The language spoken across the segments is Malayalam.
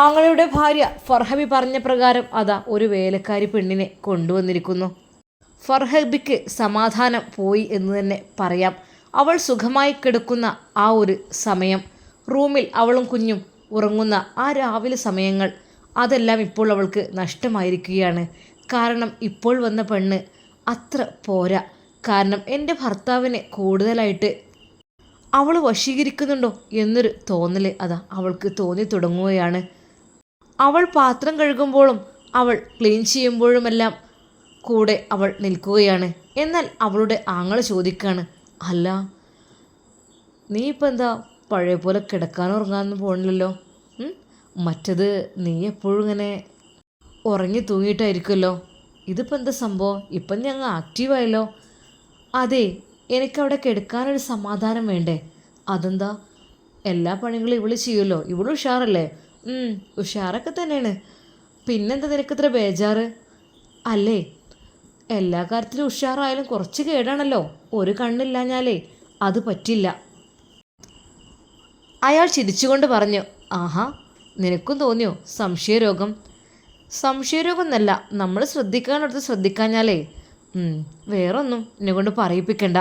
ആങ്ങളുടെ ഭാര്യ ഫർഹബി പറഞ്ഞ പ്രകാരം അതാ ഒരു വേലക്കാരി പെണ്ണിനെ കൊണ്ടുവന്നിരിക്കുന്നു. ഫർഹബിക്ക് സമാധാനം പോയി എന്ന് തന്നെ പറയാം. അവൾ സുഖമായി കിടക്കുന്ന ആ ഒരു സമയം. റൂമിൽ അവളും കുഞ്ഞും ഉറങ്ങുന്ന ആ രാവിലെ സമയങ്ങൾ അതെല്ലാം ഇപ്പോൾ അവൾക്ക് നഷ്ടമായിരിക്കുകയാണ്. കാരണം ഇപ്പോൾ വന്ന പെണ്ണ് അത്ര പോരാ. കാരണം എന്റെ ഭർത്താവിനെ കൂടുതലായിട്ട് അവൾ വശീകരിക്കുന്നുണ്ടോ എന്നൊരു തോന്നൽ അതാ അവൾക്ക് തോന്നി തുടങ്ങുകയാണ്. അവൾ പാത്രം കഴുകുമ്പോഴും അവൾ ക്ലീൻ ചെയ്യുമ്പോഴുമെല്ലാം കൂടെ അവൾ നിൽക്കുകയാണ്. എന്നാൽ അവളുടെ ആങ്ങൾ ചോദിക്കുകയാണ് അല്ല നീ ഇപ്പം എന്താ പഴയ പോലെ കിടക്കാനോ ഉറങ്ങാനൊന്നും പോകണില്ലല്ലോ? മറ്റത് നീ എപ്പോഴും ഇങ്ങനെ ഉറങ്ങി തൂങ്ങിയിട്ടായിരിക്കുമല്ലോ? ഇതിപ്പോൾ എന്താ സംഭവം? ഇപ്പം ഞങ്ങൾ ആക്റ്റീവായല്ലോ അതെ എനിക്കവിടെ കിടക്കാനൊരു സമാധാനം വേണ്ടേ? അതെന്താ? എല്ലാ പണികളും ഇവൾ ചെയ്യുമല്ലോ? ഇവൾ ഉഷാറല്ലേ? ഉഷാറൊക്കെ തന്നെയാണ്. പിന്നെന്താ നിനക്കിത്ര ബേജാറ്? അല്ലേ? എല്ലാ കാര്യത്തിലും ഉഷാറായാലും കുറച്ച് കേടാണല്ലോ. ഒരു കണ്ണില്ലാഞ്ഞാലേ അത് പറ്റില്ല. അയാൾ ചിരിച്ചുകൊണ്ട് പറഞ്ഞു ആഹാ നിനക്കും തോന്നിയോ? സംശയരോഗം. സംശയരോഗം എന്നല്ല നമ്മൾ ശ്രദ്ധിക്കാനടുത്ത് ശ്രദ്ധിക്കാഞ്ഞാലേ. വേറൊന്നും എന്നെ കൊണ്ട് പറയിപ്പിക്കണ്ട.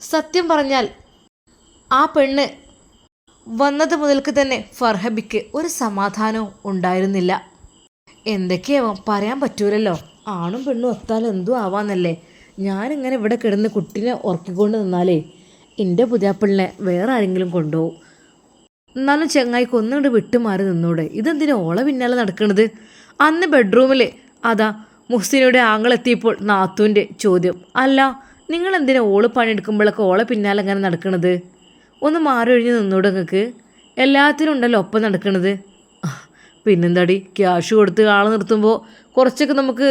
സത്യം പറഞ്ഞാൽ ആ പെണ്ണ് വന്നത് മുതൽക്ക് തന്നെ ഫർഹബിക്ക് ഒരു സമാധാനവും ഉണ്ടായിരുന്നില്ല. എന്തൊക്കെയാവാം പറയാൻ പറ്റൂലല്ലോ. ആണും പെണ്ണും ഒത്താൽ എന്തും ആവാന്നല്ലേ. ഞാനിങ്ങനെ ഇവിടെ കിടന്ന് കുട്ടീനെ ഉറക്കിക്കൊണ്ട് നിന്നാലേ എന്റെ പുതിയാപ്പിളിനെ വേറെ ആരെങ്കിലും കൊണ്ടുപോകും. എന്നാലും ചെങ്ങായിക്ക് ഒന്നുകൊണ്ട് വിട്ടുമാറി നിന്നൂടെ. ഇതെന്തിനാ ഓളെ പിന്നാലെ നടക്കണത്? അന്ന് ബെഡ്റൂമിൽ അതാ മുഹ്സിനയുടെ ആങ്ങളെത്തിയപ്പോൾ നാത്തൂന്റെ ചോദ്യം. അല്ല നിങ്ങൾ എന്തിനാ ഓൾ പണിയെടുക്കുമ്പോഴൊക്കെ ഓളെ പിന്നാലെ നടക്കണത്? ഒന്ന് മാറി ഒഴിഞ്ഞ് നിന്നൂടെ നിങ്ങൾക്ക് എല്ലാത്തിനും ഉണ്ടല്ലോ ഒപ്പം നടക്കണത്. പിന്നെന്താടി? ക്യാഷ് കൊടുത്ത് ആളെ നിർത്തുമ്പോൾ കുറച്ചൊക്കെ നമുക്ക്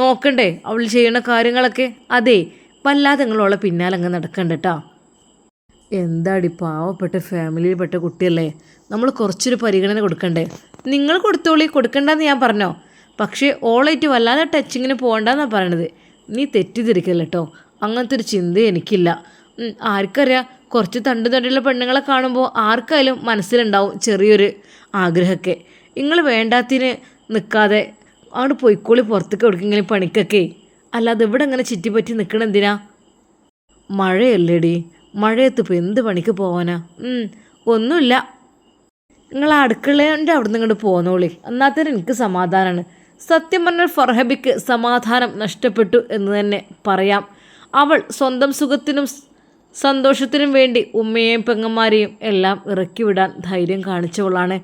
നോക്കണ്ടേ? അവൾ ചെയ്യണ കാര്യങ്ങളൊക്കെ. അതെ വല്ലാതെ നിങ്ങളുള്ള പിന്നാലെ അങ്ങ് നടക്കണ്ട കേട്ടോ എന്താടി പാവപ്പെട്ട ഫാമിലിയിൽപ്പെട്ട കുട്ടിയല്ലേ? നമ്മൾ കുറച്ചൊരു പരിഗണന കൊടുക്കണ്ടേ? നിങ്ങൾ കൊടുത്തോളി കൊടുക്കണ്ടെന്ന് ഞാൻ പറഞ്ഞോ? പക്ഷേ ഓളായിട്ട് വല്ലാതെ ടച്ചിങ്ങിന് പോകണ്ടെന്നാണ് പറയണത്. നീ തെറ്റിദ്ധരിക്കല്ലോ അങ്ങനത്തെ ഒരു ചിന്ത എനിക്കില്ല. ആർക്കറിയാം? കുറച്ച് തണ്ട് തടിയുള്ള പെണ്ണുങ്ങളെ കാണുമ്പോൾ ആർക്കായാലും മനസ്സിലുണ്ടാവും ചെറിയൊരു ആഗ്രഹമൊക്കെ. നിങ്ങൾ വേണ്ടാത്തിന് നിൽക്കാതെ അവിടെ പൊയ്ക്കോളി പുറത്തേക്ക് എവിടേക്കെങ്കിലും പണിക്കൊക്കെ. അല്ലാതെ ഇവിടെ അങ്ങനെ ചുറ്റിപ്പറ്റി നിൽക്കണ എന്തിനാ? മഴയല്ലേടി. മഴയത്ത് ഇപ്പോൾ എന്ത് പണിക്ക് പോവാനാ? ഒന്നുമില്ല. നിങ്ങൾ അടുക്കളേന്റെ അവിടെ നിന്ന് ഇങ്ങോട്ട് പോന്നോളി. എന്നാൽ തന്നെ എനിക്ക് സമാധാനമാണ് സത്യം പറഞ്ഞാൽ ഫർഹബിക്ക് സമാധാനം നഷ്ടപ്പെട്ടു എന്ന് തന്നെ പറയാം. അവൾ സ്വന്തം സുഖത്തിനും സന്തോഷത്തിനും വേണ്ടി ഉമ്മയെയും പെങ്ങന്മാരെയും എല്ലാം ഇറക്കി വിടാൻ ധൈര്യം കാണിച്ചവളാണ്.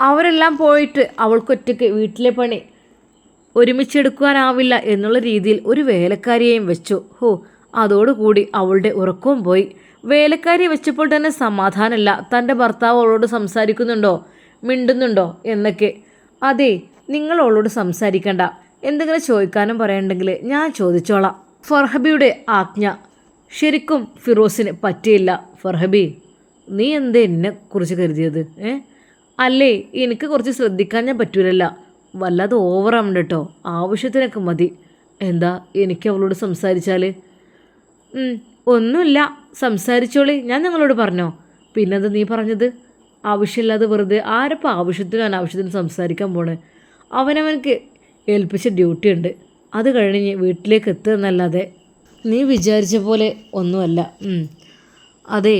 അവരെല്ലാം പോയിട്ട് അവൾക്കൊറ്റയ്ക്ക് വീട്ടിലെ പണി ഒരുമിച്ചെടുക്കുവാനാവില്ല എന്നുള്ള രീതിയിൽ ഒരു വേലക്കാരിയെയും വെച്ചു. ഹോ അതോടുകൂടി അവളുടെ ഉറക്കവും പോയി. വേലക്കാരിയെ വെച്ചപ്പോൾ തന്നെ സമാധാനമില്ല. തന്റെ ഭർത്താവ് അവളോട് സംസാരിക്കുന്നുണ്ടോ? മിണ്ടുന്നുണ്ടോ? എന്നൊക്കെ. അതെ നിങ്ങൾ അവളോട് സംസാരിക്കണ്ട. എന്തെങ്കിലും ചോദിക്കാനും പറയണ്ടെങ്കിൽ ഞാൻ ചോദിച്ചോളാം. ഫർഹബിയുടെ ആജ്ഞ ശരിക്കും ഫിറോസിന് പറ്റിയില്ല ഫർഹബി. നീ എന്തേ എന്നെ കുറിച്ച് കരുതിയത് ഏ? അല്ലേ എനിക്ക് കുറച്ച് ശ്രദ്ധിക്കാൻ ഞാൻ പറ്റൂലല്ല. വല്ലാതെ ഓവറാവുണ്ട് കേട്ടോ. ആവശ്യത്തിനൊക്കെ മതി. എന്താ എനിക്ക് അവളോട് സംസാരിച്ചാൽ ഒന്നുമില്ല. സംസാരിച്ചോളി. ഞാൻ നിങ്ങളോട് പറഞ്ഞോ. പിന്നെന്താ നീ പറഞ്ഞത്? ആവശ്യമില്ലാതെ വെറുതെ ആരപ്പോൾ ആവശ്യത്തിനും അനാവശ്യത്തിനും സംസാരിക്കാൻ പോണേ? അവനവനക്ക് ഏൽപ്പിച്ച ഡ്യൂട്ടി ഉണ്ട് അത് കഴിഞ്ഞ് വീട്ടിലേക്ക് എത്തുക എന്നല്ലാതെ നീ വിചാരിച്ച പോലെ ഒന്നുമല്ല. അതെ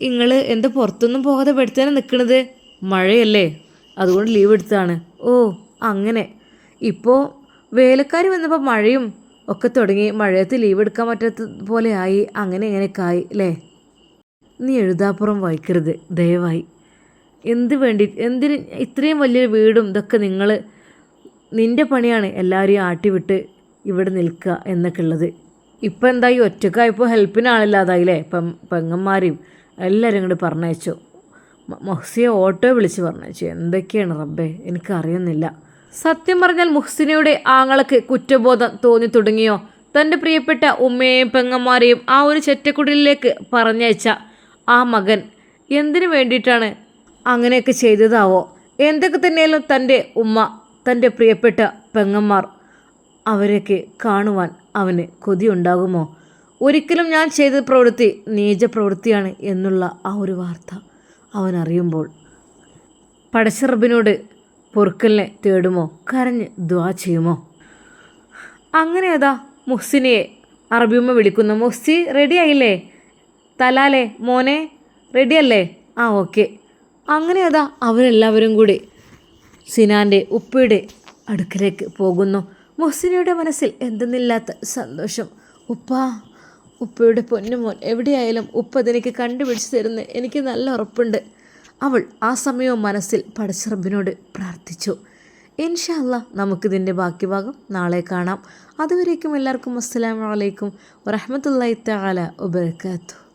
നിങ്ങൾ എന്താ പുറത്തൊന്നും പോകാതെ പെടുത്താനെ നിൽക്കണത് മഴയല്ലേ അതുകൊണ്ട് ലീവ് എടുത്താണ് ഓ അങ്ങനെ. ഇപ്പോൾ വേലക്കാർ വന്നപ്പോൾ മഴയും ഒക്കെ തുടങ്ങി. മഴയത്ത് ലീവ് എടുക്കാൻ പറ്റാത്ത പോലെ ആയി. അങ്ങനെ ഇങ്ങനെയൊക്കെ ആയി അല്ലേ നീ എഴുതാപ്പുറം വായിക്കരുത് ദയവായി. എന്ത് വേണ്ടി എന്തിന് ഇത്രയും വലിയൊരു വീടും ഇതൊക്കെ നിങ്ങൾ നിന്റെ പണിയാണ് എല്ലാവരെയും ആട്ടിവിട്ട് ഇവിടെ നിൽക്കുക എന്നൊക്കെ ഉള്ളത്. ഇപ്പം എന്തായി? ഒറ്റക്കായപ്പോൾ ഹെൽപ്പിന് ആളില്ലാതായില്ലേ? ഇപ്പം പെങ്ങന്മാരെയും എല്ലാവരും ഇങ്ങോട്ട് പറഞ്ഞയച്ചു. മൊഹ്സിയെ ഓട്ടോ വിളിച്ച് പറഞ്ഞയച്ചു. എന്തൊക്കെയാണ് റബ്ബേ? എനിക്കറിയുന്നില്ല. സത്യം പറഞ്ഞാൽ മുഹ്സിനയുടെ ആങ്ങളക്ക് കുറ്റബോധം തോന്നി തുടങ്ങിയോ? തന്റെ പ്രിയപ്പെട്ട ഉമ്മയെയും പെങ്ങന്മാരെയും ആ ഒരു ചെറ്റക്കുടിലേക്ക് പറഞ്ഞയച്ച ആ മകൻ എന്തിനു വേണ്ടിയിട്ടാണ് അങ്ങനെയൊക്കെ ചെയ്തതാവോ? എന്തൊക്കെ തന്നെയാലും തന്റെ ഉമ്മ തന്റെ പ്രിയപ്പെട്ട പെങ്ങന്മാർ അവരെയൊക്കെ കാണുവാൻ അവന് കൊതിയുണ്ടാകുമോ? ഒരിക്കലും ഞാൻ ചെയ്ത പ്രവൃത്തി നീച പ്രവൃത്തിയാണ് എന്നുള്ള ആ ഒരു വാർത്ത അവൻ അറിയുമ്പോൾ പടശ്ശറബിനോട് പൊറുക്കലിനെ തേടുമോ? കരഞ്ഞ് ദ്വാ ചെയ്യുമോ? അങ്ങനെ അതാ മുഹ്സിനെയെ അറബിയമ്മ വിളിക്കുന്നു. മുഹ്സി റെഡി ആയില്ലേ? തലാലേ മോനെ റെഡിയല്ലേ ആ ഓക്കെ അങ്ങനെ അതാ അവരെല്ലാവരും കൂടി സിനാന്റെ ഉപ്പയുടെ അടുക്കലേക്ക് പോകുന്നു. മുഹ്സിനയുടെ മനസ്സിൽ എന്തെന്നില്ലാത്ത സന്തോഷം. ഉപ്പ ഉപ്പയുടെ പൊന്നുമോൻ എവിടെയായാലും ഉപ്പ അതെനിക്ക് കണ്ടുപിടിച്ച് തരുന്ന എനിക്ക് നല്ല ഉറപ്പുണ്ട്. അവൾ ആ സമയവും മനസ്സിൽ പടശ്രബിനോട് പ്രാർത്ഥിച്ചു. ഇൻഷാ അല്ലാ നമുക്കിതിന്റെ ബാക്കി ഭാഗം നാളെ കാണാം. അതുവരേക്കും എല്ലാവർക്കും അസ്സലാമു അലൈക്കും വറഹ്മത്തുള്ളാഹി തആല വബറകാതുഹു